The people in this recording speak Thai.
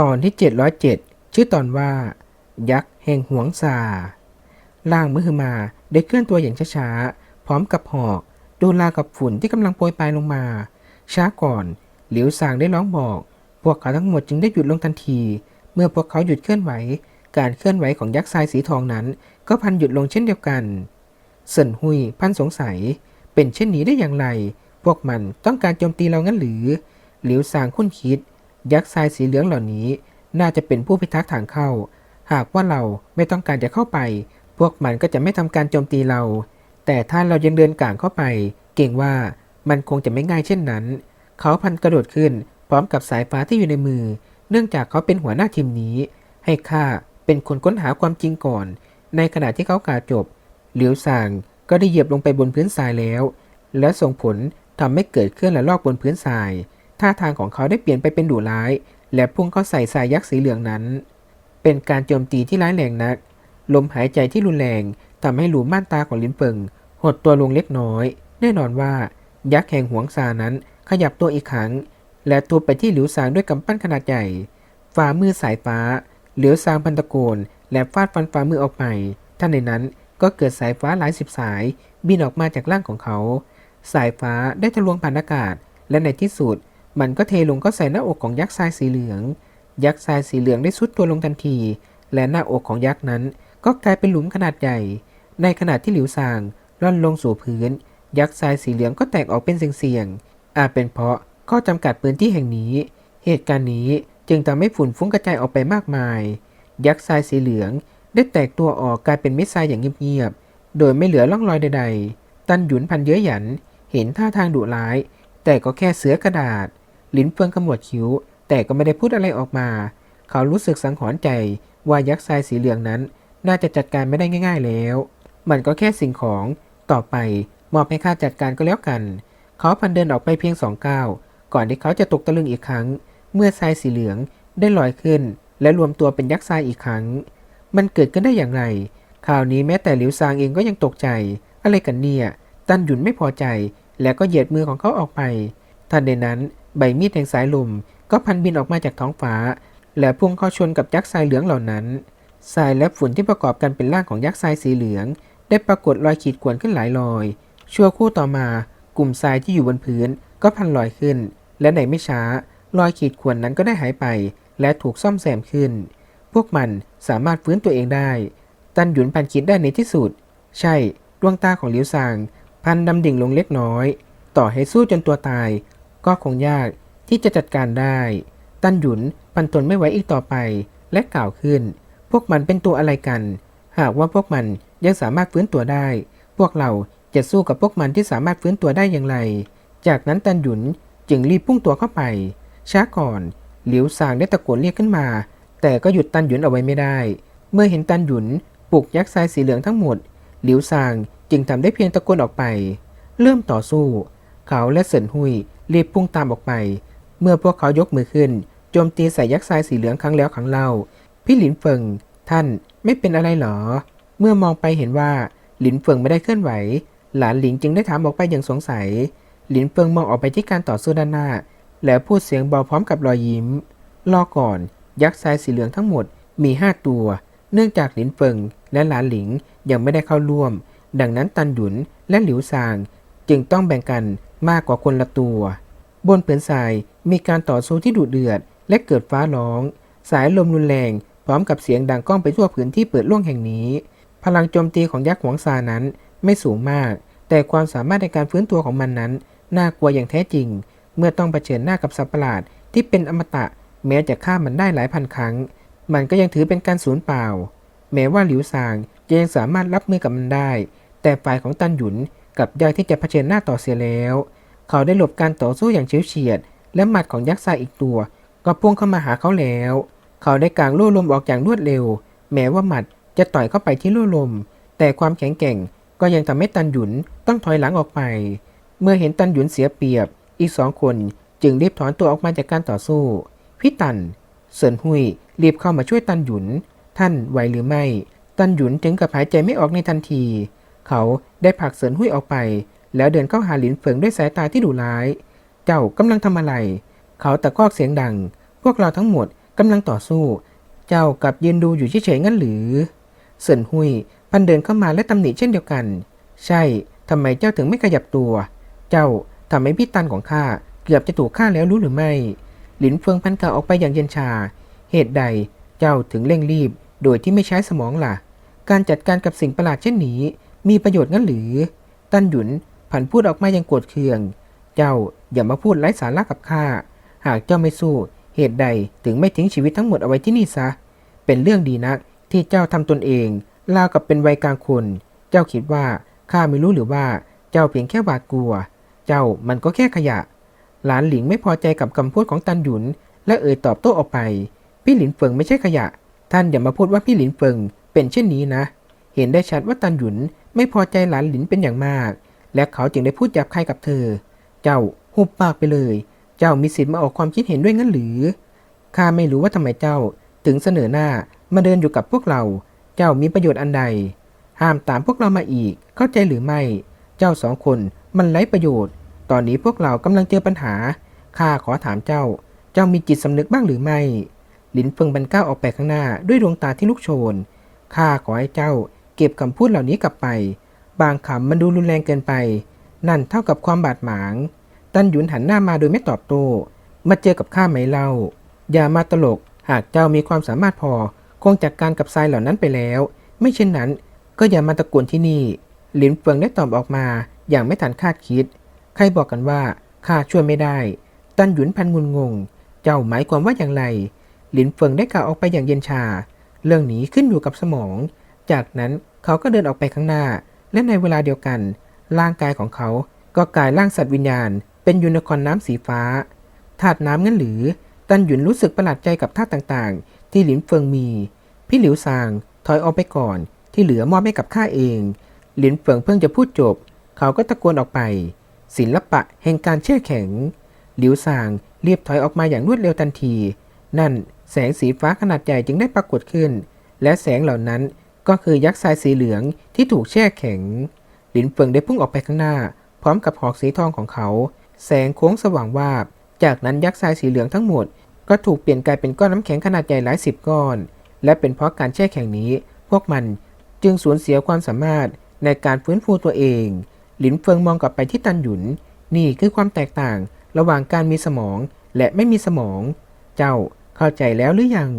ตอนที่ 707 ชื่อตอนว่า ยักษ์แห่งหวงซาล่างมือมาได้เคลื่อนตัวอย่างช้าๆ พร้อมกับหอกดูลากับฝุ่นที่กำลังโปรยปลายลงมา ช้าก่อนหลิวซางได้ร้องบอก พวกเขาทั้งหมดจึงได้หยุดลงทันที เมื่อพวกเขาหยุดเคลื่อนไหว การเคลื่อนไหวของยักษ์ทรายสีทองนั้น ก็พันหยุดลงเช่นเดียวกันเซินหุยพันสงสัย เป็นเช่นนี้ได้อย่างไร พวกมันต้องการโจมตีเรางั้นหรือหลิวซางคุ้นคิด ยักษ์ทรายสีเหลืองเหล่านี้ น่าจะเป็นผู้พิทักษ์ทางเข้า หากว่าเราไม่ต้องการจะเข้าไป พวกมันก็จะไม่ทำการโจมตีเรา แต่ถ้าเรายังเดินก่างเข้าไป เก่งว่ามันคงจะไม่ง่ายเช่นนั้น เขาพันกระโดดขึ้น พร้อมกับสายฟ้าที่อยู่ในมือ เนื่องจากเขาเป็นหัวหน้าทีมนี้ ให้ข้าเป็นคนค้นหาความจริงก่อน ในขณะที่เขากล่าวจบ เหลียวซางก็ได้เหยียบลงไปบนพื้นทรายแล้ว และส่งผลทำให้เกิดเคลื่อนและลอกบนพื้นทราย ท่าทางของเขาได้เปลี่ยนไปเป็นดุร้าย และพุ่งเข้าใส่ทรายยักษ์สีเหลืองนั้น เป็นการโจมตีที่ร้ายแรงนัก ลมหายใจที่รุนแรงทำให้หลูม่านตาของลินเฟิงหดตัวลงเล็กน้อย แน่นอนว่ายักษ์แห่งหวงซานั้นขยับตัวอีกครั้ง และตัวไปที่หลิวซางด้วยกำปั้นขนาดใหญ่ ฝ่ามือสายฟ้าเหลียวซางพันตะโกน และฟาดฟันฝ่ามือออกไปท่านในนั้นก็เกิดสายฟ้าหลายสิบสาย บินออกมาจากร่างของเขา สายฟ้าได้ทะลวงผ่านอากาศ และในที่สุด มันก็เทลงก็ใส่หน้าอกของยักษ์ทรายสีเหลือง ยักษ์ทรายสีเหลืองได้สุดตัวลงทันที และหน้าอกของยักษ์นั้น ก็กลายเป็นหลุมขนาดใหญ่ ในขณะที่หลิวซางล่อนลงสู่พื้น ยักษ์ทรายสีเหลืองก็แตกออกเป็นเสียงๆอาจเป็นเพราะข้อจำกัดพื้นที่แห่งนี้ เหตุการณ์นี้จึงทำให้ฝุ่นฟุ้งกระจายออกไปมากมาย ยักษ์ทรายสีเหลืองได้แตกตัวออกกลายเป็นเม็ดทรายอย่างเงียบๆ โดยไม่เหลือร่องรอยใด ๆ ตันหยุนพันเย้ยหยัน เห็นท่าทางดุร้าย แต่ก็แค่เสือกระดาษ ลิ้นเฟืองขมวดคิ้ว แต่ก็ไม่ได้พูดอะไรออกมา เขารู้สึกสังหรณ์ใจว่ายักษ์ทรายสีเหลืองนั้น น่าจะจัดการไม่ได้ง่าย ๆแล้ว มันก็แค่สิ่งของต่อไปมอบให้ข้าจัดการก็แล้วกัน เขาพันเดินออกไปเพียงสองก้าวก่อนที่เขาจะตกตะลึงอีกครั้ง เมื่อทรายสีเหลืองได้ลอยขึ้น และรวมตัวเป็นยักษ์ทรายอีกครั้ง มันเกิดขึ้นได้อย่างไรคราวนี้แม้แต่หลิวซางเองก็ยังตกใจ อะไรกันเนี่ย ตันหยุนไม่พอใจ แล้วก็เหยียดมือของเขาออกไป ทันใดนั้น ใบมีดแห่งสายลมก็พันบินออกมาจากท้องฟ้า และพุ่งเข้าชนกับยักษ์ทรายเหลืองเหล่านั้นทรายและฝุ่นที่ประกอบกันเป็นร่างของยักษ์ทรายสีเหลือง ได้ปรากฏรอยขีดข่วนขึ้นหลายรอย ชั่วคู่ต่อมากลุ่มทรายที่อยู่บนพื้นก็พันลอยขึ้น และในไม่ช้ารอยขีดข่วนนั้นก็ได้หายไป และถูกซ่อมแซมขึ้น พวกมันสามารถฟื้นตัวเองได้ ตันหยุนพันคิดได้ในที่สุด ใช่ ดวงตาของหลิวซาง พันดำดิ่งลงเล็กน้อย ต่อให้สู้จนตัวตาย ก็คงยากที่จะจัดการได้ ตันหยุนพันทนไม่ไหวอีกต่อไป และกล่าวขึ้น พวกมันเป็นตัวอะไรกัน หากว่าพวกมันยังสามารถฟื้นตัวได้ พวกเราจะสู้กับพวกมันที่สามารถฟื้นตัวได้อย่างไร จากนั้นตันหยุนจึงรีบพุ่งตัวเข้าไป ช้าก่อน หลิวซางได้ตะโกนเรียกขึ้นมา แต่ก็หยุดตันหยุนเอาไว้ไม่ได้ เมื่อเห็นตันหยุนปลุกยักษ์ทรายสีเหลืองทั้งหมด หลิวซางจึงทำได้เพียงตะโกนออกไป เริ่มต่อสู้ เขาและเซินหุยรีบพุ่งตามออกไป เมื่อพวกเขายกมือขึ้น โจมตีใส่ยักษ์ทรายสีเหลืองครั้งแล้วครั้งเล่า พี่หลินเฟิง ท่านไม่เป็นอะไรหรอ เมื่อมองไปเห็นว่าหลินเฟิงไม่ได้เคลื่อนไหว หลานหลิงจึงได้ถามออกไปอย่างสงสัย หลินเฟิงมองออกไปที่การต่อสู้ด้านหน้า แล้วพูดเสียงเบาพร้อมกับรอยยิ้ม รอก่อน ยักษ์ทรายสีเหลืองทั้งหมดมีห้าตัว เนื่องจากหลินเฟิงและหลานหลิงยังไม่ได้เข้าร่วม ดังนั้นตันหยุนและหลิวซางจึงต้องแบ่งกัน มากกว่าคนละตัว บนผืนทรายมีการต่อสู้ที่ดุเดือด และเกิดฟ้าร้อง สายลมรุนแรง พร้อมกับเสียงดังก้องไปทั่วพื้นที่เปิดโล่งแห่งนี้ พลังโจมตีของยักษ์หวงซานั้นไม่สูงมาก แต่ความสามารถในการฟื้นตัวของมันนั้นน่ากลัวอย่างแท้จริง เมื่อต้องเผชิญหน้ากับสัตว์ประหลาดที่เป็นอมตะ แม้จะฆ่ามันได้หลายพันครั้ง มันก็ยังถือเป็นการสูญเปล่า แม้ว่าหลิวซางจะยังสามารถรับมือกับมันได้ แต่ฝ่ายของตันหยุน กับยากที่จะเผชิญหน้าต่อเสียแล้ว เขาได้หลบการต่อสู้อย่างเฉียวเฉียด และหมัดของยักษ์ทรายอีกตัว ก็พุ่งเข้ามาหาเขาแล้ว เขาได้กางลู่ลมออกอย่างรวดเร็ว แม้ว่าหมัดจะต่อยเข้าไปที่ลู่ลม แต่ความแข็งแกร่งก็ยังทำให้ตันหยุนต้องถอยหลังออกไป เมื่อเห็นตันหยุนเสียเปรียบ อีกสองคนจึงรีบถอนตัวออกมาจากการต่อสู้พี่ตันเซินหุยรีบเข้ามาช่วยตันหยุน ท่านไหวหรือไม่ ตันหยุนถึงกับหายใจไม่ออกในทันที เขาได้ผลักเซินหุยออกไป แล้วเดินเข้าหาหลินเฟิงด้วยสายตาที่ดุร้าย เจ้ากำลังทำอะไร เขาตะคอกเสียงดัง พวกเราทั้งหมดกำลังต่อสู้ เจ้ากับยืนดูอยู่เฉยๆงั้นหรือเซินหุยพันเดินเข้ามาและตำหนิเช่นเดียวกัน ใช่ทำไมเจ้าถึงไม่ขยับตัว เจ้าทำให้พี่ตันของข้าเกือบจะถูกฆ่าแล้วรู้หรือไม่ หลินเฟิงพันกล่าวออกไปอย่างเย็นชา เหตุใดเจ้าถึงเร่งรีบ โดยที่ไม่ใช้สมองล่ะ การจัดการกับสิ่งประหลาดเช่นนี้ มีประโยชน์งั้นหรือ ตันหยุนผันพูดออกมาอย่างโกรธเคือง เจ้าอย่ามาพูดไร้สาระกับข้า หากเจ้าไม่สู้ เหตุใดถึงไม่ทิ้งชีวิตทั้งหมดเอาไว้ที่นี่ซะ เป็นเรื่องดีนักที่เจ้าทำตนเองราวกับเป็นวัยกลางคน เจ้าคิดว่าข้าไม่รู้หรือว่าเจ้าเพียงแค่หวาดกลัว เจ้ามันก็แค่ขยะ หลานหลิงไม่พอใจกับคำพูดของตันหยุน และเอ่ยตอบโต้ออกไป พี่หลินเฟิงไม่ใช่ขยะ ท่านอย่ามาพูดว่าพี่หลินเฟิงเป็นเช่นนี้นะ เห็นได้ชัดว่าตันหยุนไม่พอใจหลานหลินเป็นอย่างมาก และเขาจึงได้พูดหยาบคายกับเธอ เจ้าหุบปากไปเลย เจ้ามีสิทธิ์มาออกความคิดเห็นด้วยงั้นหรือ ข้าไม่รู้ว่าทำไมเจ้าถึงเสนอหน้ามาเดินอยู่กับพวกเรา เจ้ามีประโยชน์อันใด ห้ามตามพวกเรามาอีก เข้าใจหรือไม่ เจ้าสองคนมันไร้ประโยชน์ ตอนนี้พวกเรากำลังเจอปัญหา ข้าขอถามเจ้า เจ้ามีจิตสำนึกบ้างหรือไม่ หลินเฟิงบันก้าวออกไปข้างหน้าด้วยดวงตาที่ลุกโชน ข้าขอให้เจ้า เก็บคำพูดเหล่านี้กลับไป บางคำมันดูรุนแรงเกินไป นั่นเท่ากับความบาดหมาง ตันหยุนหันหน้ามาโดยไม่ตอบโต้ มาเจอกับข้าไหมเล่า อย่ามาตลก หากเจ้ามีความสามารถพอ คงจัดการกับทรายเหล่านั้นไปแล้ว ไม่เช่นนั้น ก็อย่ามาตะโกนที่นี่ หลินเฟิงได้ตอบออกมาอย่างไม่ทันคาดคิด ใครบอกกันว่าข้าช่วยไม่ได้ ตันหยุนพันงุนงง เจ้าหมายความว่าอย่างไร หลินเฟิงได้กล่าวออกไปอย่างเย็นชา เรื่องนี้ขึ้นอยู่กับสมอง จากนั้นเขาก็เดินออกไปข้างหน้า และในเวลาเดียวกัน ร่างกายของเขาก็กลายร่างสัตว์วิญญาณ เป็นยูนิคอร์นน้ำสีฟ้าธาตุน้ำงั้นหรือ ตันหยุนรู้สึกประหลาดใจกับธาตุต่างๆ ที่หลินเฟิงมี พี่หลิวซางถอยออกไปก่อน ที่เหลือมอบให้กับข้าเอง หลินเฟิงเพิ่งจะพูดจบ เขาก็ตะโกนออกไป ศิลปะแห่งการแช่แข็ง หลิวซางเรียบถอยออกมาอย่างรวดเร็วทันที นั่นแสงสีฟ้าขนาดใหญ่จึงได้ปรากฏขึ้น และแสงเหล่านั้น ก็คือยักษ์ทรายสีเหลืองที่ถูกแช่แข็ง หลินเฟิงได้พุ่งออกไปข้างหน้า พร้อมกับหอกสีทองของเขา แสงโค้งสว่างวาบ จากนั้นยักษ์ทรายสีเหลืองทั้งหมด ก็ถูกเปลี่ยนกลายเป็นก้อนน้ำแข็งขนาดใหญ่หลายสิบก้อน และเป็นเพราะการแช่แข็งนี้ พวกมันจึงสูญเสียความสามารถในการฟื้นฟูตัวเอง หลินเฟิงมองกลับไปที่ตันหยุน นี่คือความแตกต่างระหว่างการมีสมองและไม่มีสมอง เจ้าเข้าใจแล้วหรือยัง